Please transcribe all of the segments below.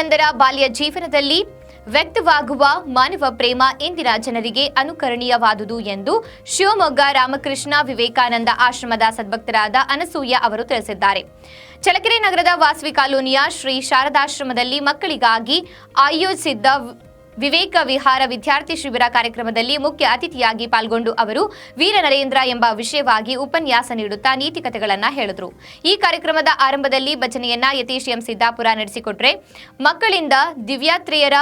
ವಿವೇಕಾನಂದರ ಬಾಲ್ಯ ಜೀವನದಲ್ಲಿ ವ್ಯಕ್ತವಾಗುವ ಮಾನವ ಪ್ರೇಮ ಇಂದಿನ ಜನರಿಗೆ ಅನುಕರಣೀಯವಾದುದು ಎಂದು ಶಿವಮೊಗ್ಗ ರಾಮಕೃಷ್ಣ ವಿವೇಕಾನಂದ ಆಶ್ರಮದ ಸದ್ಭಕ್ತರಾದ ಅನಸೂಯ ಅವರು ತಿಳಿಸಿದ್ದಾರೆ. ಚಳಕೆರೆ ನಗರದ ವಾಸವಿ ಕಾಲೋನಿಯ ಶ್ರೀ ಶಾರದಾಶ್ರಮದಲ್ಲಿ ಮಕ್ಕಳಿಗಾಗಿ ಆಯೋಜಿಸಿದ್ದ ವಿವೇಕ ವಿಹಾರ ವಿದ್ಯಾರ್ಥಿ ಶಿಬಿರ ಕಾರ್ಯಕ್ರಮದಲ್ಲಿ ಮುಖ್ಯ ಅತಿಥಿಯಾಗಿ ಪಾಲ್ಗೊಂಡು ಅವರು ವೀರ ನರೇಂದ್ರ ಎಂಬ ವಿಷಯವಾಗಿ ಉಪನ್ಯಾಸ ನೀಡುತ್ತಾ ನೀತಿಕತೆಗಳನ್ನ ಹೇಳಿದ್ರು. ಈ ಕಾರ್ಯಕ್ರಮದ ಆರಂಭದಲ್ಲಿ ಭಜನೆಯನ್ನ ಯತೀಶ್ ಎಂ ಸಿದ್ದಾಪುರ ನಡೆಸಿಕೊಟ್ರೆ ಮಕ್ಕಳಿಂದ ದಿವ್ಯಾತ್ರೇಯರ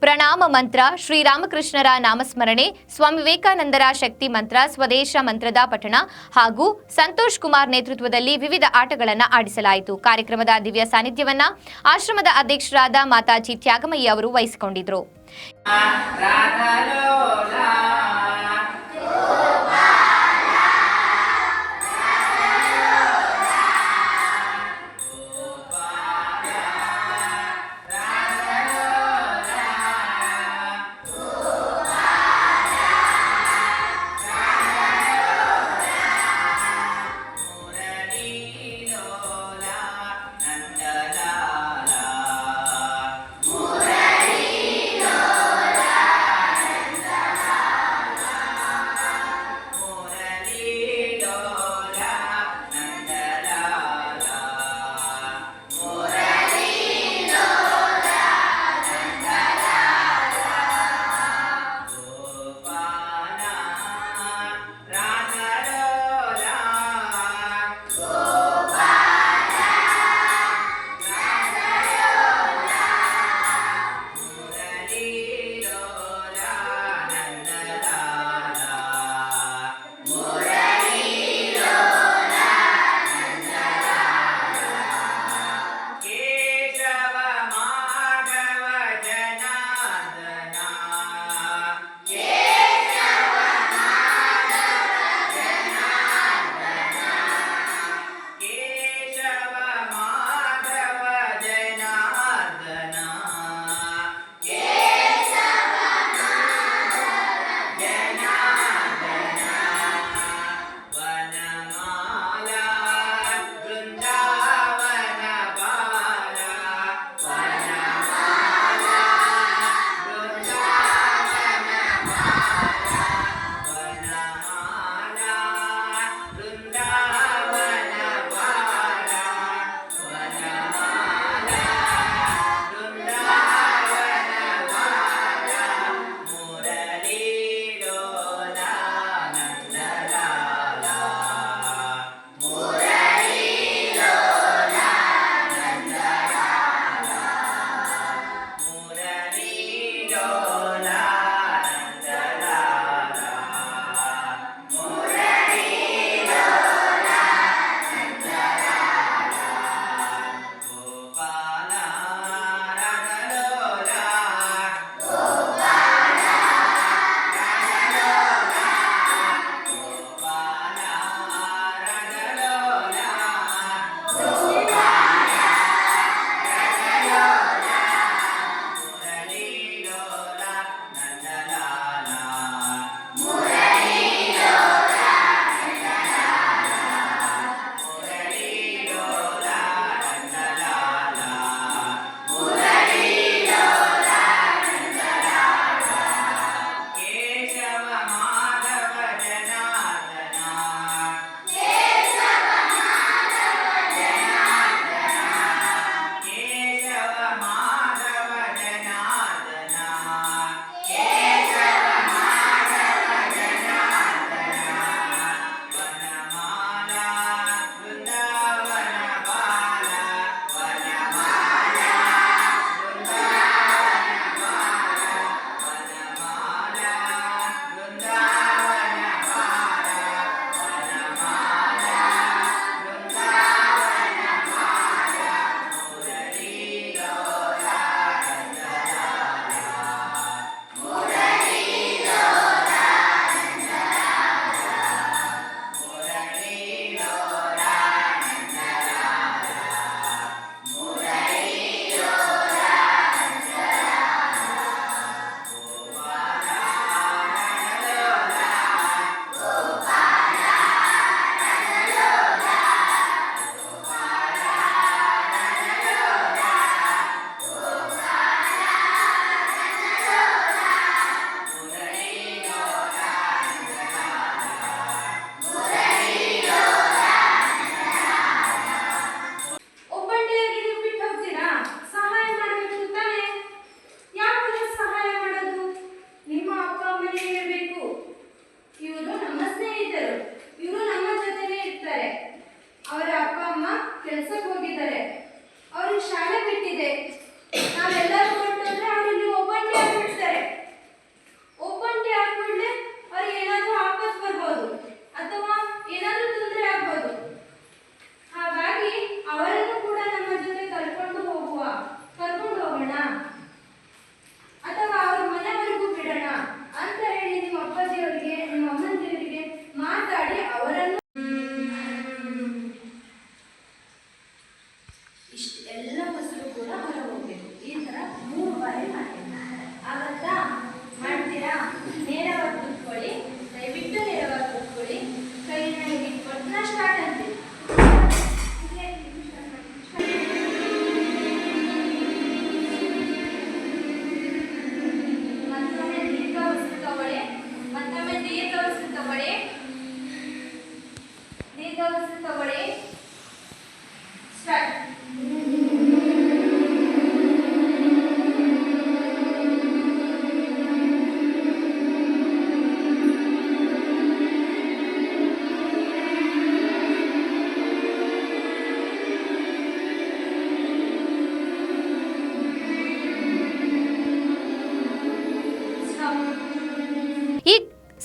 ಪ್ರಣಾಮ ಮಂತ್ರ, ಶ್ರೀರಾಮಕೃಷ್ಣರ ನಾಮಸ್ಮರಣೆ, ಸ್ವಾಮಿ ವಿವೇಕಾನಂದರ ಶಕ್ತಿ ಮಂತ್ರ, ಸ್ವದೇಶ ಮಂತ್ರದ ಪಠಣ ಹಾಗೂ ಸಂತೋಷ್ ಕುಮಾರ್ ನೇತೃತ್ವದಲ್ಲಿ ವಿವಿಧ ಆಟಗಳನ್ನು ಆಡಿಸಲಾಯಿತು. ಕಾರ್ಯಕ್ರಮದ ದಿವ್ಯ ಸಾನ್ನಿಧ್ಯವನ್ನ ಆಶ್ರಮದ ಅಧ್ಯಕ್ಷರಾದ ಮಾತಾಜಿ ತ್ಯಾಗಮಯ್ಯ ಅವರು ವಹಿಸಿಕೊಂಡಿದ್ರು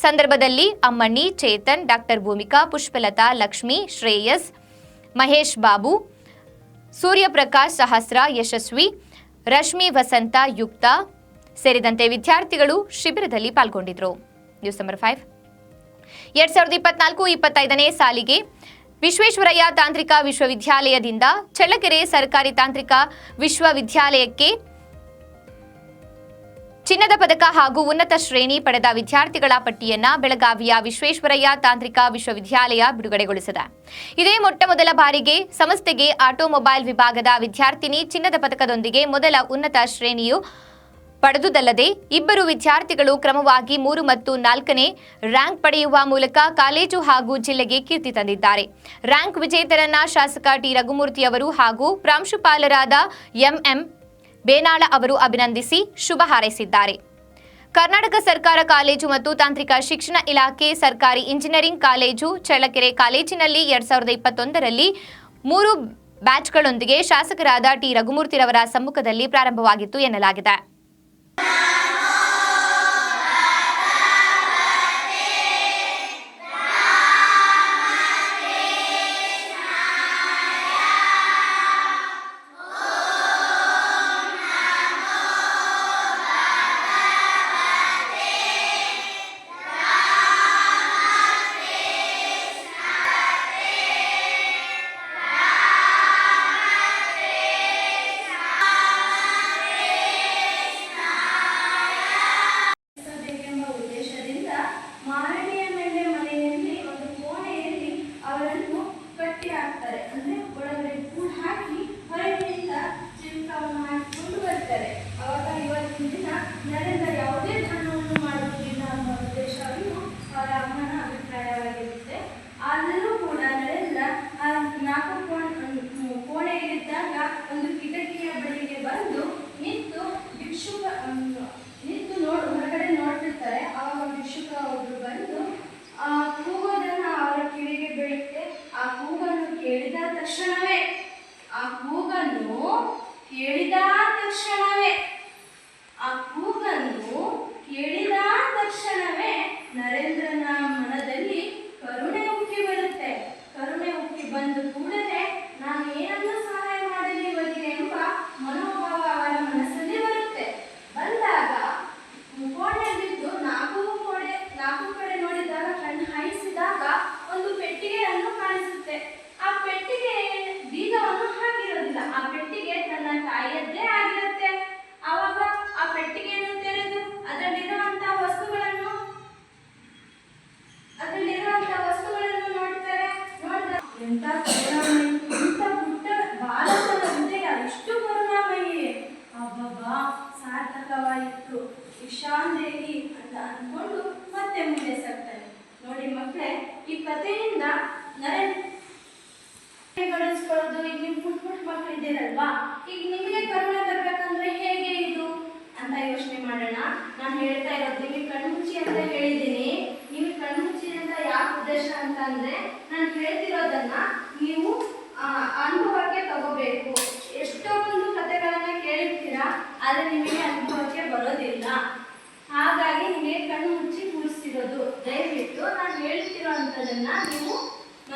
ಸಂದರ್ಭದಲ್ಲಿ ಅಮ್ಮಣ್ಣಿ ಚೇತನ್, ಡಾಕ್ಟರ್ ಭೂಮಿಕಾ, ಪುಷ್ಪಲತಾ, ಲಕ್ಷ್ಮಿ, ಶ್ರೇಯಸ್, ಮಹೇಶ್ ಬಾಬು, ಸೂರ್ಯಪ್ರಕಾಶ್ ಸಹಸ್ರ, ಯಶಸ್ವಿ, ರಶ್ಮಿ ವಸಂತ, ಯುಕ್ತ ಸೇರಿದಂತೆ ವಿದ್ಯಾರ್ಥಿಗಳು ಶಿಬಿರದಲ್ಲಿ ಪಾಲ್ಗೊಂಡಿದ್ದರು ನ್ಯೂಸ್ ನಂಬರ್ ಫೈವ್. ಎರಡ್ ಸಾವಿರದ ಇಪ್ಪತ್ನಾಲ್ಕು ಇಪ್ಪತ್ತೈದನೇ ಸಾಲಿಗೆ ವಿಶ್ವೇಶ್ವರಯ್ಯ ತಾಂತ್ರಿಕ ವಿಶ್ವವಿದ್ಯಾಲಯದಿಂದ ಚಳ್ಳಕೆರೆ ಸರ್ಕಾರಿ ತಾಂತ್ರಿಕ ವಿಶ್ವವಿದ್ಯಾಲಯಕ್ಕೆ ಚಿನ್ನದ ಪದಕ ಹಾಗೂ ಉನ್ನತ ಶ್ರೇಣಿ ಪಡೆದ ವಿದ್ಯಾರ್ಥಿಗಳ ಪಟ್ಟಿಯನ್ನ ಬೆಳಗಾವಿಯ ವಿಶ್ವೇಶ್ವರಯ್ಯ ತಾಂತ್ರಿಕ ವಿಶ್ವವಿದ್ಯಾಲಯ ಬಿಡುಗಡೆಗೊಳಿಸಿದೆ. ಇದೇ ಮೊಟ್ಟ ಮೊದಲ ಬಾರಿಗೆ ಸಂಸ್ಥೆಗೆ ಆಟೋಮೊಬೈಲ್ ವಿಭಾಗದ ವಿದ್ಯಾರ್ಥಿನಿ ಚಿನ್ನದ ಪದಕದೊಂದಿಗೆ ಮೊದಲ ಉನ್ನತ ಶ್ರೇಣಿಯು ಪಡೆದುದಲ್ಲದೆ ಇಬ್ಬರು ವಿದ್ಯಾರ್ಥಿಗಳು ಕ್ರಮವಾಗಿ ಮೂರು ಮತ್ತು ನಾಲ್ಕನೇ ರ್ಯಾಂಕ್ ಪಡೆಯುವ ಮೂಲಕ ಕಾಲೇಜು ಹಾಗೂ ಜಿಲ್ಲೆಗೆ ಕೀರ್ತಿ ತಂದಿದ್ದಾರೆ. ರ್ಯಾಂಕ್ ವಿಜೇತರನ್ನ ಶಾಸಕ ಟಿ. ರಘುಮೂರ್ತಿ ಅವರು ಹಾಗೂ ಪ್ರಾಂಶುಪಾಲರಾದ ಎಂಎಂ ಬೇನಾಳ ಅವರು ಅಭಿನಂದಿಸಿ ಶುಭ ಹಾರೈಸಿದ್ದಾರೆ. ಕರ್ನಾಟಕ ಸರ್ಕಾರ ಕಾಲೇಜು ಮತ್ತು ತಾಂತ್ರಿಕ ಶಿಕ್ಷಣ ಇಲಾಖೆ ಸರ್ಕಾರಿ ಇಂಜಿನಿಯರಿಂಗ್ ಕಾಲೇಜು ಚಳ್ಳಕೆರೆ ಕಾಲೇಜಿನಲ್ಲಿ ಎರಡ್ ಸಾವಿರದ ಇಪ್ಪತ್ತೊಂದರಲ್ಲಿ ಮೂರು ಬ್ಯಾಚ್ಗಳೊಂದಿಗೆ ಶಾಸಕರಾದ ಟಿ. ರಘುಮೂರ್ತಿರವರ ಸಮ್ಮುಖದಲ್ಲಿ ಪ್ರಾರಂಭವಾಗಿತ್ತು ಎನ್ನಲಾಗಿದೆ. ನರೇಂದ್ರನ ಮನದಲ್ಲಿ ಕರುಣೆ ಉಕ್ಕಿ ಬರುತ್ತೆ. ಕರುಣೆ ಉಕ್ಕಿ ಬಂದ ಕೂಡಲೇ ನಾನು ಏನನ್ನು ಸಹಾಯ ಮಾಡಲಿ ಇವರಿಗೆ ಎಂಬ ಮನೋಭಾವ ಅವರ ಮನಸ್ಸಲ್ಲಿ ಬರುತ್ತೆ. ಬಂದಾಗ ಕೋಣೆಯಲ್ಲಿದ್ದು ನಾಲ್ಕು ಕೋಣೆ ನಾಲ್ಕು ಕಡೆ ನೋಡಿದಾಗ ಕಣ್ಣು ಹಾಯಿಸಿದಾಗ ಒಂದು ಪೆಟ್ಟಿಗೆಯನ್ನು ಕಾಣಿಸುತ್ತೆ. ಸಾರ್ಥಕವಾಯಿತು ಇಶಾನ್ ದೇವಿ ಅಂತ ಅಂದ್ಕೊಂಡು ಮತ್ತೆ ಮುಂದೆ ಸಾಕ್ತಾನೆ ನೋಡಿ ಮಕ್ಕಳೇ ಈ ಕಥೆಯಿಂದ ನರೇಂದ್ರಗೊಳಿಸ್ಕೊಳ್ಳೋದು ಈಗ ನಿಮ್ ಪುಟ್ ಪುಟ್ ಮಕ್ಕಳು ಇದ್ದೀರಲ್ವಾ? ಈಗ ನಿಮಗೆ ಕರುಣೆ ಬರ್ಬೇಕಂದ್ರೆ ಹೇಗೆ ಇದು? ಅಂತ ಯೋಚನೆ ಮಾಡೋಣ. ನಾನು ಹೇಳ್ತಾ ಇರೋದು, ನಿಮಗೆ ಕಣ್ಮುಚ್ಚಿ ಅಂತ ಹೇಳಿದ್ದೀನಿ. ನಿಮಗೆ ಕಣ್ಮುಚ್ಚಿ ಅಂತ ಯಾವ ಉದ್ದೇಶ ಅಂತಂದ್ರೆ ನಾನು ಹೇಳ್ತಿರೋದನ್ನ ನೀವು